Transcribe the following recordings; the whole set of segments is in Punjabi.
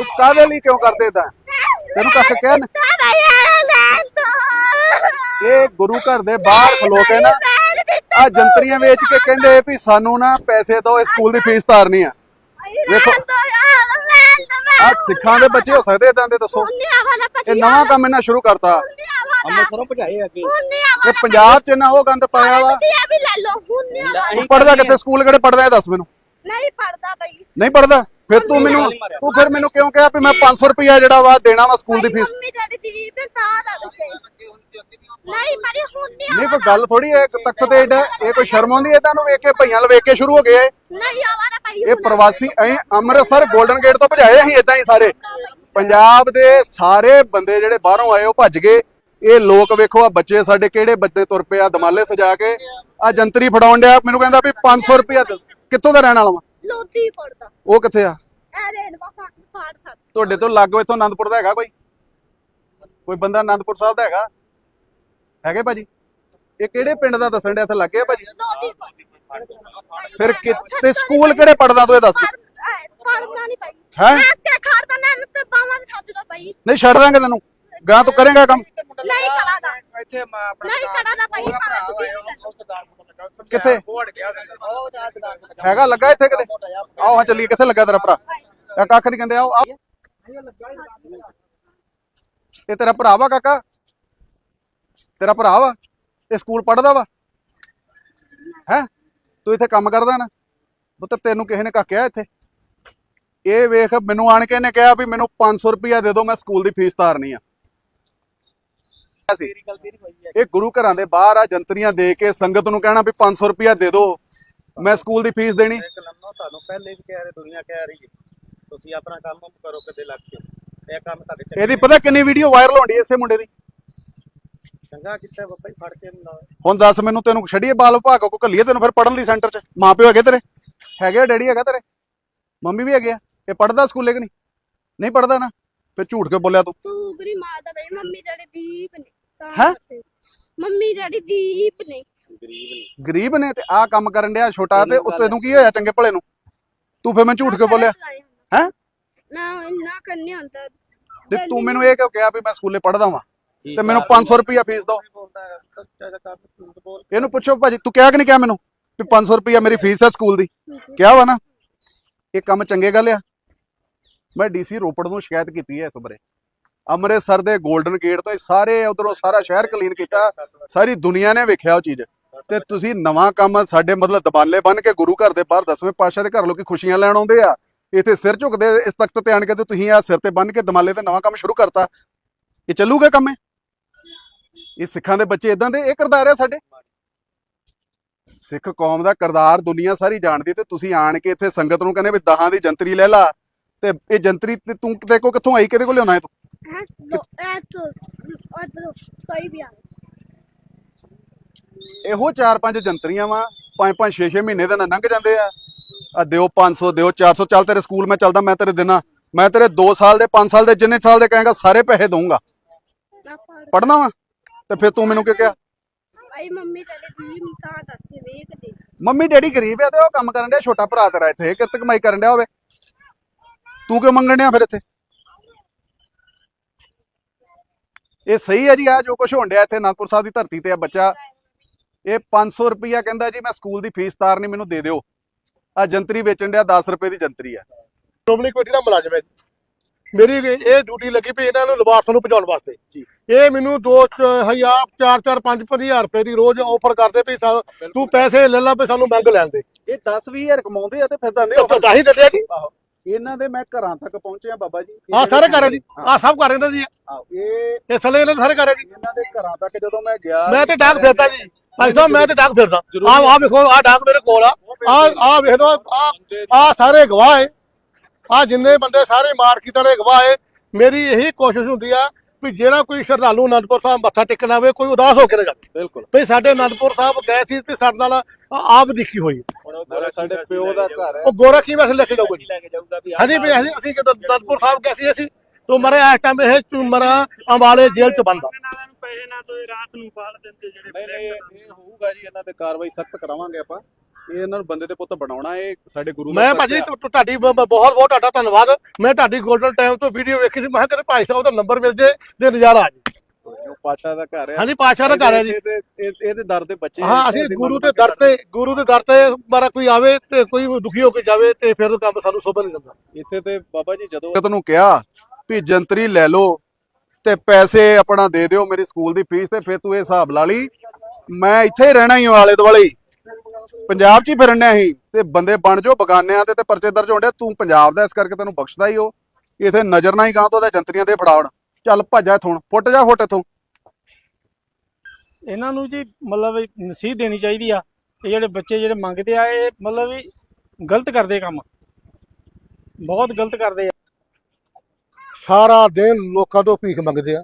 ਤੂੰ ਕਾਹਦੇ ਲਈ ਕਿਉਂ ਕਰਦੇ ਇਦਾਂ ਤੈਨੂੰ ਕੱਖ ਕਹਿ ਨਾ? ਇਹ ਗੁਰੂ ਘਰ ਦੇ ਬਾਹਰ ਖਲੋ ਕੇ ਨਾ ਆ ਜੰਤਰੀਆਂ ਵੇਚ ਕੇ ਕਹਿੰਦੇ ਵੀ ਸਾਨੂੰ ਨਾ ਪੈਸੇ ਦਿਓ ਇਸ ਸਕੂਲ ਦੀ ਫੀਸ ਤਾਰਨੀ ਆ। ਵੇਖੋ। ਆ ਸਿੱਖਾਂ ਦੇ ਬੱਚੇ ਹੋ ਸਕਦੇ ਇਦਾਂ ਦੇ ਦੱਸੋ। ਇਹ ਨਵਾਂ ਕੰਮ ਇਹਨਾਂ ਸ਼ੁਰੂ ਕਰਤਾ। ਅੰਮ੍ਰਿਤਸਰੋਂ ਭਜਾਏ ਅੱਗੇ ਇਹ ਪੰਜਾਬ 'ਚ ਨਾ ਉਹ ਗੰਦ ਪਾਇਆ ਵਾ। ਪੜਦਾ ਕਿੱਥੇ? ਸਕੂਲ ਕਿਹੜੇ ਪੜਦਾ ਇਹ ਦੱਸ ਮੈਨੂੰ। ਨਹੀਂ ਪੜਦਾ ਬਈ। ਨਹੀਂ ਪੜਦਾ ਫਿਰ ਤੂੰ ਮੈਨੂੰ ਤੂੰ ਫਿਰ ਮੈਨੂੰ ਕਿਉਂ ਕਿਹਾ ਵੀ ਮੈਂ 500 ਰੁਪਇਆ ਜਿਹੜਾ ਵਾ ਦੇਣਾ ਵਾ ਸਕੂਲ ਦੀ ਫੀਸ? ਮੰਮੀ ਡੈਡੀ ਦੀ ਤੇ ਤਾਂ ਲੱਗਦੇ ਨਹੀਂ ਮਰੀ ਹੁੰਨੇ ਨਹੀਂ ਕੋਈ ਗੱਲ ਥੋੜੀ ਹੈ ਤਖਤ ਤੇ ਏਡਾ ਇਹ ਕੋਈ ਸ਼ਰਮ ਆਉਂਦੀ ਹੈ ਤੁਹਾਨੂੰ ਵੇਖ ਕੇ? ਭਈਆਂ ਵੇਖ ਕੇ ਸ਼ੁਰੂ ਹੋ ਗਏ ਇਹ। ਨਹੀਂ ਆਵਾਰਾ ਭਾਈ ਇਹ ਪ੍ਰਵਾਸੀ ਐ ਅੰਮ੍ਰਿਤਸਰ 골ਡਨ ਗੇਟ ਤੋਂ ਭਜਾਏ ਅਸੀਂ ਇਦਾਂ ਹੀ ਸਾਰੇ। ਪੰਜਾਬ ਦੇ ਸਾਰੇ ਬੰਦੇ ਜਿਹੜੇ ਬਾਹਰੋਂ ਆਏ ਉਹ ਭੱਜ ਗਏ। ਇਹ ਲੋਕ ਵੇਖੋ ਆ ਬੱਚੇ ਸਾਡੇ ਕਿਹੜੇ ਬੱਚੇ ਤੁਰ ਪਏ ਆ ਦਮਾਲੇ ਸਜਾ ਕੇ। ਆ ਜੰਤਰੀ ਫੜਾਉਣ ਡਿਆ ਮੈਨੂੰ ਕਹਿੰਦਾ ਵੀ 500 ਰੁਪਇਆ ਦੇ। ਕਿੱਥੋਂ ਦਾ ਰਹਿਣ ਵਾਲਾ ਵਾ? ਲੋਤੀ ਪੜਦਾ ਉਹ ਕਿੱਥੇ ਆ? ਫਾੜ ਤੁਹਾਡੇ ਤੋਂ ਲਾਗੋ ਇੱਥੋਂ ਆਨੰਦਪੁਰ ਦਾ ਹੈਗਾ ਕੋਈ? ਕੋਈ ਬੰਦਾ ਆਨੰਦਪੁਰ ਸਾਹਿਬ ਦਾ ਹੈਗਾ? ਹੈਗੇ ਭਾਜੀ? ਇਹ ਕਿਹੜੇ ਪਿੰਡ ਦਾ ਦੱਸਣ ਡਿਆ ਇੱਥੇ ਲੱਗੇ ਆ ਭਾਜੀ? ਫਿਰ ਕਿਤੇ ਸਕੂਲ ਕਿਹੜੇ ਪੜਦਾ ਤੂੰ ਇਹ ਦੱਸ। ਪੜਦਾ ਨਹੀਂ ਭਾਈ। ਹੈਂ? ਮੈਂ ਤੇ ਖਾਰਦਾ ਨਾ ਤੇ ਬਾਵਾਂ ਦੇ ਸੱਜ ਦਾ ਭਾਈ। ਨਹੀਂ ਛੱਡ ਦਾਂਗੇ ਤੈਨੂੰ। ਗਾਂ ਤੂੰ ਕਰੇਗਾ ਕੰਮ। ਨਹੀਂ ਕਰਾਦਾ ਇੱਥੇ ਮੈਂ ਆਪਣਾ ਨਹੀਂ ਕਰਾਦਾ ਭਾਈ ਭਾਵੇਂ ਕਿੱਥੇ? ਕੋੜ ਗਿਆ ਹੈਗਾ ਲੱਗਾ ਇੱਥੇ ਕਿਤੇ? ਆਓ ਹਾਂ ਚੱਲੀਏ, ਕਿੱਥੇ ਲੱਗਾ ਤੇਰਾ ਭਰਾ? ਕੱਖ ਨਹੀਂ ਕਹਿੰਦੇ, ਆਓ ਆਓ। ਇਹ ਤੇਰਾ ਭਰਾ ਵਾ ਕਾਕਾ? ਤੇਰਾ ਭਰਾ ਵਾ? ਇਹ ਸਕੂਲ ਪੜਦਾ ਵਾ? ਹੈ? ਤੂੰ ਇੱਥੇ ਕੰਮ ਕਰਦਾ ਨਾ? ਪੁੱਤਰ ਤੈਨੂੰ ਕਿਸੇ ਨੇ ਕਾਕਿਆ ਇੱਥੇ? ਇਹ ਵੇਖ, ਮੈਨੂੰ ਆਣ ਕੇ ਇਹਨੇ ਕਿਹਾ ਵੀ ਮੈਨੂੰ 500 ਰੁਪਇਆ ਦੇ ਦਿਓ ਮੈਂ ਸਕੂਲ ਦੀ ਫੀਸ ਤਾਰਨੀ ਆ। ਹੈ ਇਹ ਗੁਰੂ ਘਰਾਂ ਦੇ ਬਾਹਰ ਆ ਜੰਤਰੀਆਂ ਦੇ ਕੇ ਸੰਗਤ ਨੂੰ ਕਹਿਣਾ ਵੀ 500 ਰੁਪਇਆ ਦੇ ਦਿਓ ਮੈਂ ਸਕੂਲ ਦੀ ਫੀਸ ਦੇਣੀ। ਇੱਕ ਲੰਮਾ ਤੁਹਾਨੂੰ ਪਹਿਲੇ ਵੀ ਕਹਿ ਰਹੇ ਦੁਨੀਆ ਕਹਿ ਰਹੀ ਹੈ। ਤੁਸੀਂ ਆਪਣਾ ਕੰਮ ਕਰੋ ਕਿਤੇ ਲੱਗ ਕੇ ਇਹ ਕੰਮ ਤੁਹਾਡੇ ਚ ਇਹਦੀ ਪਤਾ ਕਿੰਨੀ ਵੀਡੀਓ ਵਾਇਰਲ ਹੋਣੀ ਇਸੇ ਮੁੰਡੇ ਦੀ? ਚੰਗਾ ਕੀਤਾ ਬੱਬਾ ਜੀ ਫੜ ਕੇ ਨਾ ਹੁਣ ਦੱਸ ਮੈਨੂੰ ਤੈਨੂੰ ਛੱਡੀਏ ਬਾਲ ਵਿਭਾਗ ਕੋ ਘੱਲੀਏ ਤੈਨੂੰ ਫਿਰ ਪੜਨ ਲਈ ਸੈਂਟਰ 'ਚ। ਮਾਂ ਪਿਓ ਹੈਗੇ ਤੇਰੇ? ਹੈਗੇ ਆ ਡੈਡੀ ਹੈਗਾ ਤੇਰੇ? ਮੰਮੀ ਵੀ ਹੈਗੇ ਆ। ਇਹ ਪੜਦਾ ਸਕੂਲੇ ਕਿ ਨਹੀਂ? ਨਹੀਂ ਪੜਦਾ ਨਾ। ਫਿਰ ਝੂਠ ਕੇ ਬੋਲਿਆ ਤੂੰ? ਤੂੰ ਗਰੀ ਮਾਂ ਦਾ ਬਈ ਮੰਮੀ ਡੈਡੀ ਦੀਪ ਨੇ। ਤਾਂ ਹੈਂ? ਮੰਮੀ ਡੈਡੀ ਦੀਪ ਨੇ ਗਰੀਬ ਨੇ। ਗਰੀਬ ਨੇ ਤੇ ਆਹ ਕੰਮ ਕਰਨ ਡਿਆ ਛੋਟਾ ਤੇ ਉੱਤੇ ਨੂੰ ਕੀ ਹੋਇਆ ਚੰਗੇ ਭਲੇ ਨੂੰ? ਤੂੰ ਫਿਰ ਮੈਂ ਝੂਠ ਕੇ ਬੋਲਿਆ? ਹੈਂ? ਨਾ ਇੰਨਾ ਕਰਨੇ ਹੁੰਦਾ। ਤੇ ਤੂੰ ਮੈਨੂੰ ਇਹ ਕਿਉਂ ਕਿਹਾ ਵੀ ਮੈਂ ਸਕੂਲੇ ਪੜਦਾ ਵਾਂ? ਤੇ ਮੈਨੂੰ 500 ਰੁਪਇਆ ਫੀਸ ਬੋਲ ਇਹਨੂੰ ਪੁੱਛੋ ਭਾਜੀ ਤੂੰ ਕਿਹਾ ਕਿ ਨਹੀਂ ਕਿਹਾ ਮੈਨੂੰ ਵੀ 500 ਰੁਪਇਆ ਮੇਰੀ ਫੀਸ ਹੈ ਸਕੂਲ ਦੀ? ਕਿਹਾ ਵਾ ਨਾ। ਇਹ ਕੰਮ ਚੰਗੇ ਗੱਲ ਆ। ਮੈਂ ਡੀਸੀ ਰੋਪੜ ਨੂੰ ਸ਼ਿਕਾਇਤ ਕੀਤੀ ਹੈ ਇਸ ਬਾਰੇ। ਅੰਮ੍ਰਿਤਸਰ ਦੇ 골ਡਨ ਗੇਟ ਤੋਂ ਸਾਰੇ ਉਧਰੋਂ ਸਾਰਾ ਸ਼ਹਿਰ ਕਲੀਨ ਕੀਤਾ। ਸਾਰੀ ਦੁਨੀਆ ਨੇ ਵੇਖਿਆ ਉਹ ਚੀਜ਼। ਤੇ ਤੁਸੀਂ ਨਵਾਂ ਕੰਮ ਸਾਡੇ ਮਤਲਬ ਦਬਾਲੇ ਬੰਨ ਕੇ ਗੁਰੂ ਘਰ ਦੇ ਬਾਹਰ ਦਸਵੇਂ ਪਾਤਸ਼ਾਹ ਦੇ ਘਰ ਲੋਕੀ ਖੁਸ਼ੀਆਂ ਲੈਣ ਆਉਂਦੇ ਆ। ਇੱਥੇ ਸਿਰ ਝੁਕਦੇ ਇਸ ਤਖਤ ਤੇ ਆਣ ਕੇ ਤੇ ਤੁਸੀਂ ਆ ਸਿਰ ਤੇ ਬੰਨ ਕੇ ਦਮਾਲੇ ਤੇ ਨਵਾਂ ਕੰਮ ਸ਼ੁਰੂ ਕਰਤਾ। ਇਹ ਚੱਲੂਗਾ ਕੰਮ ਇਹ? ਇਹ ਸਿੱਖਾਂ ਦੇ ਬੱਚੇ ਇਦਾਂ ਦੇ, ਇਹ ਕਿਰਦਾਰ ਆ ਸਾਡੇ? ਸਿੱਖ ਕੌਮ ਦਾ ਕਿਰਦਾਰ ਦੁਨੀਆ ਸਾਰੀ ਜਾਣਦੀ ਤੇ ਤੁਸੀਂ ਆਣ ਕੇ ਇੱਥੇ ਸੰਗਤ ਨੂੰ ਕਹਿੰਦੇ ਵੀ ਦਹਾਂ ਦੀ ਜੰਤਰੀ ਲੈ ਲਾ। ਤੇ ਇਹ ਜੰਤਰੀ ਤੂੰ ਤੇ ਕੋ ਕਿੱਥੋਂ ਆਈ, ਕਿਹਦੇ ਕੋਲ ਲਿਆਉਣਾ ਹੈ ਤੂੰ? ਹੈ ਦੋ ਐ ਕੋਈ ਵੀ ਆ ਇਹੋ ਚਾਰ ਪੰਜ ਜੰਤਰੀਆਂ ਵਾ, ਪੰਜ ਪੰਜ 6 6 ਮਹੀਨੇ ਦੇ ਨਾਲ ਲੰਘ ਜਾਂਦੇ ਆ। ਆ ਦਿਓ 500 ਦਿਓ 400 ਚੱਲ ਤੇਰੇ ਸਕੂਲ ਮੈਂ ਚੱਲਦਾ, ਮੈਂ ਤੇਰੇ ਦੇਣਾ ਮੈਂ ਤੇਰੇ 2 ਸਾਲ ਦੇ 5 ਸਾਲ ਦੇ, ਜਿੰਨੇ ਸਾਲ ਦੇ ਕਹੇਗਾ, ਸਾਰੇ ਪੈਸੇ ਦਊਂਗਾ। ਪੜਨਾ ਵਾ? ਤੇ ਫਿਰ ਤੂੰ ਮੈਨੂੰ ਕੀ ਕਿਹਾ? ਭਾਈ ਮੰਮੀ ਡੈਡੀ ਦੀਪ ਤਾਂ ਕਰਕੇ ਵੇਖਦੇ ਮੰਮੀ ਡੈਡੀ ਗਰੀਬ ਆ ਤੇ ਉਹ ਕੰਮ ਕਰਨ ਡਿਆ, ਛੋਟਾ ਭਰਾ ਤੇਰਾ ਇੱਥੇ, ਕਿਰਤ ਕਮਾਈ ਕਰਨ ਡਿਆ ਹੋਵੇ। ਤੂੰ ਕਿਉਂ ਮੰਗਣ ਡਿਆ ਫਿਰ ਇੱਥੇ? ਇਹ ਸਹੀ ਹੈ ਜੀ ਆ ਜੋ ਕੁਝ ਹੋਣ ਡਿਆ ਇੱਥੇ ਅਨੰਦਪੁਰ ਸਾਹਿਬ ਦੀ ਧਰਤੀ ਤੇ ਆ ਬੱਚਾ। ਇਹ 500 ਰੁਪਈਆ ਕਹਿੰਦਾ ਜੀ ਮੈਂ ਸਕੂਲ ਦੀ ਫੀਸ ਤਾਰਨੀ ਮੈਨੂੰ ਦੇ ਦਿਓ। ਆ ਜੰਤਰੀ ਵੇਚਣ ਡਿਆ 10 ਰੁਪਏ ਦੀ ਜੰਤਰੀ ਆ। ਸ਼੍ਰੋਮਣੀ ਕਮੇਟੀ ਦਾ ਮੁਲਾਜ਼ਮ ਹੈ ਮੇਰੀ ਇਹ- ਡਿਊਟੀ ਲੱਗੀ ਪਈ ਇਹਨਾਂ ਨੂੰ ਲਵਾਰਸਾਂ ਨੂੰ ਪਹੁੰਚਾਉਣ ਵਾਸਤੇ। ਇਹ ਮੈਨੂੰ 2000 4 4 5 5000 ਰੁਪਏ ਦੀ ਰੋਜ਼ ਆਫਰ ਕਰਦੇ ਪਈ ਤੂੰ ਪੈਸੇ ਲੈ ਲਾ ਵੀ ਸਾਨੂੰ ਮੰਗ ਲੈਣ ਦੇ। ਇਹ 10 20000 ਕਮਾਉਂਦੇ ਆ ਤੇ ਫਿਰ ਤਾਂ ਤਾਂ ਹੀ ਦਿੰਦੇ ਆ ਜੀ। ਇਹਨਾਂ ਦੇ ਮੈਂ ਘਰਾਂ ਤੱਕ ਪਹੁੰਚਿਆ ਬਾਬਾ ਜੀ। ਆ ਸਾਰੇ ਘਰ ਹੈ। ਜੀ ਆ ਸਭ ਘਰ ਇਹਨਾਂ ਦੀ ਆਹ, ਇਹ ਇਹ ਥੱਲੇ ਇਹਨਾਂ ਦੇ ਸਾਰੇ ਘਰ ਹੈ ਜੀ ਇਹਨਾਂ ਦੇ ਘਰਾਂ ਤੱਕ ਜਦੋਂ ਮੈਂ ਗਿਆ ਮੈਂ ਤੇ ਡਾਕ ਫਿਰਦਾ ਜੀ। ਭਾਈ ਸਾਹਿਬ ਮੈਂ ਤੇ ਡਾਕ ਫਿਰਦਾ। ਆ ਆ ਵੇਖੋ ਆ ਡਾਕ ਮੇਰੇ ਕੋਲ ਆ। ਆ ਆ ਵੇਖ। ਲਓ ਆ ਆ ਸਾਰੇ ਗਵਾਹ ਹੈ ਆ ਜਿੰਨੇ ਬੰਦੇ ਸਾਰੇ ਮਾਰਕੀਟ ਵਾਲੇ ਗਵਾਹ ਹੈ ਮੇਰੀ ਇਹੀ ਕੋਸ਼ਿਸ਼ ਹੁੰਦੀ ਆ ਵੀ ਜਿਹੜਾ ਕੋਈ ਸ਼ਰਧਾਲੂ ਅਨੰਦਪੁਰ ਸਾਹਿਬ ਮੱਥਾ ਟੇਕਣ ਆਵੇ ਕੋਈ ਉਦਾਸ ਹੋ ਕੇ ਨਾ ਜਾਵੇ। ਬਿਲਕੁਲ। ਵੀ ਸਾਡੇ ਅਨੰਦਪੁਰ ਸਾਹਿਬ ਗਏ ਸੀ ਤੇ ਸਾਡੇ ਨਾਲ ਆਪ ਦੇਖੀ ਹੋਈ। ਉਹ ਨਾਲੇ ਸਾਡੇ ਪਿਓ ਦਾ ਘਰ ਹੈ। ਉਹ ਗੋਰਾ ਕੀ ਵੈਸੇ ਲੈ ਕੇ ਜਾਊਗਾ ਜੀ? ਹਾਂਜੀ ਵੀ ਅਸੀਂ ਅਸੀਂ ਜਦੋਂ ਅਨੰਦਪੁਰ ਸਾਹਿਬ ਗਏ ਸੀ ਅਸੀਂ ਤੋਂ ਮਰੇ ਇਸ ਟਾਈਮ ਇਹ ਚੁਮਰਾ ਅੰਬਾਲੇ ਜੇਲ੍ਹ ਚ ਬੰਦਾ ਪੈਸੇ ਨਾ ਤੋਂ ਰਾਤ ਨੂੰ ਪਾਲ ਦਿੰਦੇ ਜਿਹੜੇ ਨਹੀਂ ਨਹੀਂ ਇਹ ਹੋਊਗਾ ਜੀ ਇਹਨਾਂ ਤੇ ਕਾਰਵਾਈ ਸਖਤ ਕਰਾਵਾਂਗੇ ਆਪਾਂ। ਇਹ ਇਹਨਾਂ ਨੂੰ ਬੰਦੇ ਦੇ ਪੁੱਤ ਬਣਾਉਣਾ ਇਹ ਸਾਡੇ ਗੁਰੂ ਦਾ ਮੈਂ ਭਾਜੀ ਤੁਹਾਡੀ ਬਹੁਤ ਬਹੁਤ ਤੁਹਾਡਾ ਧੰਨਵਾਦ। ਮੈਂ ਤੁਹਾਡੀ 골ਡਨ ਟਾਈਮ ਤੋਂ ਵੀਡੀਓ ਵੇਖੀ ਸੀ। ਮੈਂ ਕਿਹਾ ਭਾਈ ਸਾਹਿਬ ਦਾ ਨੰਬਰ ਮਿਲ ਜੇ ਤੇ ਨਜ਼ਾਰਾ ਆ ਜੇ। ਜੋ ਪਾਤਸ਼ਾਹ ਦਾ ਘਰ ਹੈ ਹਾਂਜੀ ਪਾਤਸ਼ਾਹ ਦਾ ਘਰ ਹੈ ਜੀ। ਇਹਦੇ- ਇਹ- ਇਹਦੇ ਦਰ ਦੇ ਬੱਚੇ ਹਾਂ ਅਸੀਂ ਗੁਰੂ ਦੇ ਦਰ ਤੇ ਗੁਰੂ ਦੇ ਦਰ ਤੇ ਮਾਰਾ ਕੋਈ ਆਵੇ ਤੇ ਕੋਈ ਦੁਖੀ ਹੋ ਕੇ ਜਾਵੇ ਤੇ ਫਿਰ ਉਹ ਕੰਮ ਸਾਨੂੰ ਸੋਭਾ ਨਹੀਂ ਦਿੰਦਾ। ਇੱਥੇ ਤੇ ਬਾਬਾ ਜੀ ਜਦੋਂ ਤੈਨੂੰ ਕਿਹਾ ਵੀ ਜੰਤਰੀ ਲੈ ਲਓ ਤੇ ਪੈਸੇ ਆਪਣਾ ਦੇ ਦਿਓ ਮੇਰੀ ਸਕੂਲ ਦੀ ਫੀਸ ਤੇ ਫਿਰ ਤੂੰ ਇਹ ਹਿਸਾਬ ਲਾ ਲਈ। ਮੈਂ ਇੱਥੇ ਹੀ ਰਹਿਣਾ ਹੀ ਹਾਂ ਆਲੇ ਦੁਆਲੇ ਹੀ। ਪੰਜਾਬ 'ਚ ਹੀ ਫਿਰਨਿਆ ਸੀ ਤੇ ਬੰਦੇ ਬਣ ਜਾਓ ਬਗਾਨਿਆਂ ਤੇ ਤੇ ਪਰਚੇ ਦਰਜ ਹੋਣਦੇ ਤੂੰ ਪੰਜਾਬ ਦਾ ਇਸ ਕਰਕੇ ਤੈਨੂੰ ਬਖਸ਼ਦਾ ਹੀ ਉਹ ਇਥੇ ਨਜ਼ਰ ਨਾ ਹੀ ਗਾਂ ਤੋਂ ਉਹਦੇ ਜੰਤਰੀਆਂ ਦੇ ਫੜਾਉਣ ਚੱਲ ਭੱਜਾ ਇਥੋਂ ਫੁੱਟ ਜਾ ਫੁੱਟ ਇਥੋਂ। ਇਹਨਾਂ ਨੂੰ ਜੀ ਮਤਲਬ ਨਸੀਹਤ ਦੇਣੀ ਚਾਹੀਦੀ ਆ। ਇਹ ਜਿਹੜੇ ਬੱਚੇ ਜਿਹੜੇ ਮੰਗਦੇ ਆ ਇਹ ਮਤਲਬ ਵੀ ਗਲਤ ਕਰਦੇ ਕੰਮ। ਬਹੁਤ ਗਲਤ ਕਰਦੇ ਆ। ਸਾਰਾ ਦਿਨ ਲੋਕਾਂ ਤੋਂ ਭੀਖ ਮੰਗਦੇ ਆ।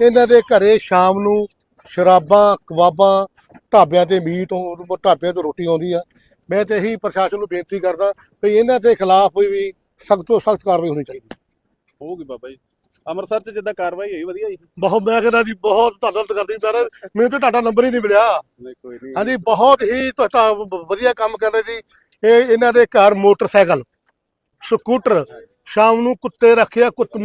ਇਹਨਾਂ ਦੇ ਘਰੇ ਸ਼ਾਮ ਨੂੰ ਸ਼ਰਾਬਾਂ ਕਬਾਬਾਂ ਢਾਬਿਆਂ ਤੇ ਮੀਟ ਉਹ ਢਾਬਿਆਂ ਤੋਂ ਰੋਟੀ ਆਉਂਦੀ ਆ। ਮੈਂ ਤੇ ਇਹੀ ਪ੍ਰਸ਼ਾਸਨ ਨੂੰ ਬੇਨਤੀ ਕਰਦਾ ਵੀ ਇਹਨਾਂ ਦੇ ਖਿਲਾਫ ਵੀ ਸਖਤ ਤੋਂ ਸਖਤ ਕਾਰਵਾਈ ਹੋਣੀ ਚਾਹੀਦੀ। ਹੋਊਗੀ ਬਾਬਾ ਜੀ। ਅੰਮ੍ਰਿਤਸਰ 'ਚ ਜਿੱਦਾਂ ਕਾਰਵਾਈ ਹੋਈ ਵਧੀਆ ਹੀ ਬਹੁਤ ਮੈਂ ਕਹਿੰਦਾ ਜੀ ਬਹੁਤ ਧੰਨਵਾਦ ਕਰਦੀ। ਮੈਂ ਮੈਨੂੰ ਤਾਂ ਤੁਹਾਡਾ ਨੰਬਰ ਹੀ ਨਹੀਂ ਮਿਲਿਆ। ਨਹੀਂ ਕੋਈ ਨਹੀਂ। ਹਾਂਜੀ ਬਹੁਤ ਹੀ ਤੁਹਾਡਾ ਵਧੀਆ ਕੰਮ ਕਰ ਰਹੇ ਜੀ। ਇਹ ਇਹਨਾਂ ਦੇ ਘਰ ਮੋਟਰਸਾਈਕਲ ਸਕੂਟਰ ਸ਼ਾਮ ਨੂੰ ਕੁੱਤੇ ਰੱਖਿਆ ਕੁੱਤ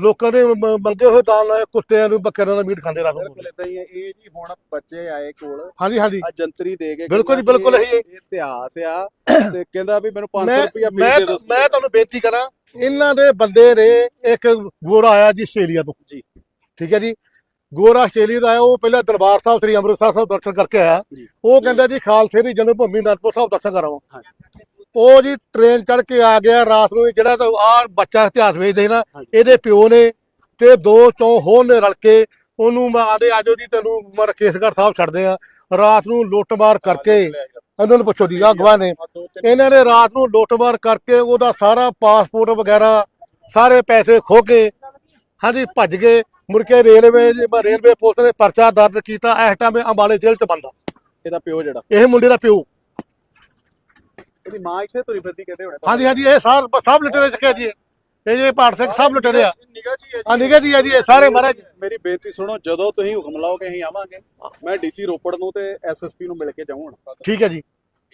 ਲੋਕਾਂ ਮ- ਮੰਗੇ ਹੋਏ ਦਾਨ ਲਾਏ ਕੁੱਤਿਆਂ ਨੂੰ ਬੱਕਰਿਆਂ ਦਾ ਮੀਟ ਖਾਂਦੇ ਨੂੰ। ਬਿਲਕੁਲ ਇਦਾਂ ਹੀ ਹੈ ਇਹ ਜੀ ਹੁਣ ਬੱਚੇ ਆਏ ਕੋਲ ਹਾਂਜੀ ਹਾਂਜੀ। ਆ ਜੰਤਰੀ ਦੇ ਕੇ ਬਿਲਕੁਲ ਜੀ, ਕਹਿੰਦਾ ਬਿਲਕੁਲ ਵੀ ਇਹੀ- ਇਹ ਇਤਿਹਾਸ ਆ ਤੇ ਕਹਿੰਦਾ ਵੀ ਮੈਨੂੰ 500 ਮੈਂ ਰੁਪਇਆ ਮੈਂ ਦੇ ਦਿਓ ਮੈਂ ਤੁਹਾਨੂੰ ਬੇਨਤੀ ਕਰਾਂ ਇਹਨਾਂ ਦੇ ਬੰਦੇ ਨੇ ਇੱਕ ਗੋਰਾ ਆਇਆ ਜੀ ਆਸਟ੍ਰੇਲੀਆ ਤੋਂ। ਜੀ। ਠੀਕ ਹੈ ਜੀ? ਗੋਰਾ ਆਸਟ੍ਰੇਲੀਆ ਦਾ ਆਇਆ ਉਹ ਪਹਿਲਾਂ ਦਰਬਾਰ ਸਾਹਿਬ ਸ੍ਰੀ ਅੰਮ੍ਰਿਤਸਰ ਸਾਹਿਬ ਦਰਸ਼ਨ ਕਰਕੇ ਆਇਆ। ਉਹ ਕਹਿੰਦਾ ਜੀ ਖਾਲਸੇ ਦੀ ਜਨਮ ਭੂਮੀ ਅਨੰਦਪੁਰ ਸਾਹਿਬ ਦਰਸ਼ਨ ਕਰਾਵਾਂ। ਹਾਂ। ਉਹ ਜੀ ਟ੍ਰੇਨ ਚੜ ਕੇ ਆ ਗਿਆ ਰਾਤ ਨੂੰ ਜਿਹੜਾ ਤਾਂ ਆ ਬੱਚਾ ਇਤਿਹਾਸ ਵੇਚਦੇ ਨਾ। ਇਹਦੇ ਪਿਓ ਨੇ ਤੇ ਦੋ ਚੋਂ ਹੋਰ ਨੇ ਰਲ ਕੇ ਉਹਨੂੰ ਆਦੇ ਆਜੋ ਜੀ ਤੈਨੂੰ ਮਰ ਕੇਸਗੜ੍ਹ ਸਾਹਿਬ ਛੱਡਦੇ ਆ। ਰਾਤ ਨੂੰ ਲੁੱਟਮਾਰ ਕਰਕੇ ਇਹਨਾਂ ਨੂੰ ਪੁੱਛੋ ਜੀ ਆ ਗਵਾਹ ਨੇ। ਇਹਨਾਂ ਨੇ ਰਾਤ ਨੂੰ ਲੁੱਟਮਾਰ ਕਰਕੇ ਉਹਦਾ ਸਾਰਾ ਪਾਸਪੋਰਟ ਵਗੈਰਾ ਸਾਰੇ ਪੈਸੇ ਖੋ ਕੇ ਹਾਂਜੀ ਭੱਜ ਗਏ। ਮੁੜ ਕੇ ਰੇਲਵੇ ਰੇਲਵੇ ਪੁਲਿਸ ਨੇ ਪਰਚਾ ਦਰਜ ਕੀਤਾ ਇਸ ਟਾਈਮ ਅੰਬਾਲੇ ਜੇਲ੍ਹ ਚ ਬੰਦਾ। ਇਹਦਾ ਪਿਓ ਜਿਹੜਾ? ਇਹ ਮੁੰਡੇ ਦਾ ਪਿਓ। ਇਹਦੀ ਮਾਂ ਇੱਥੇ ਤੁਰੀ ਫਿਰਦੀ ਕਹਿੰਦੇ ਹੋਣੇ ਹਾਂਜੀ ਹਾਂਜੀ ਇਹ ਸਾਰ ਸਭ ਲੁਟੇਰੇ ਚੱਕਿਆ ਜੀ ਇਹ। ਜੇ ਭਾਰਤ ਸਿੰਘ ਸਭ ਲੁਟੇਰੇ ਆ। ਨਿਗਾਹ ਜੀ। ਆ ਜੀ ਆ ਜੀ ਇਹ ਸਾਰੇ ਮਹਾਰਾਜ। ਮੇਰੀ ਬੇਨਤੀ ਸੁਣੋ ਜਦੋਂ ਤੁਸੀਂ ਹੁਕਮ ਲਾਓਗੇ ਅਸੀਂ ਆਵਾਂਗੇ। ਮੈਂ ਡੀਸੀ ਰੋਪੜ ਨੂੰ ਤੇ ਐਸਐਸਪੀ ਨੂੰ ਮਿਲ ਕੇ ਜਾਊਂਗਾ ਠੀਕ ਹੈ ਜੀ।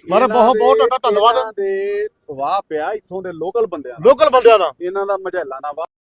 ਮਹਾਰਾਜ ਬਹੁਤ ਬਹੁਤ ਤੁਹਾਡਾ ਧੰਨਵਾਦ। ਦੇ ਵਾਹ ਪਿਆ ਇੱਥੋਂ ਦੇ ਲੋਕਲ ਬੰਦਿਆਂ ਦਾ ਲੋਕਲ ਬੰਦਿਆਂ ਦਾ ਇਹਨਾਂ ਦਾ ਮਝੈਲਾ ਨਾ ਵਾਹ।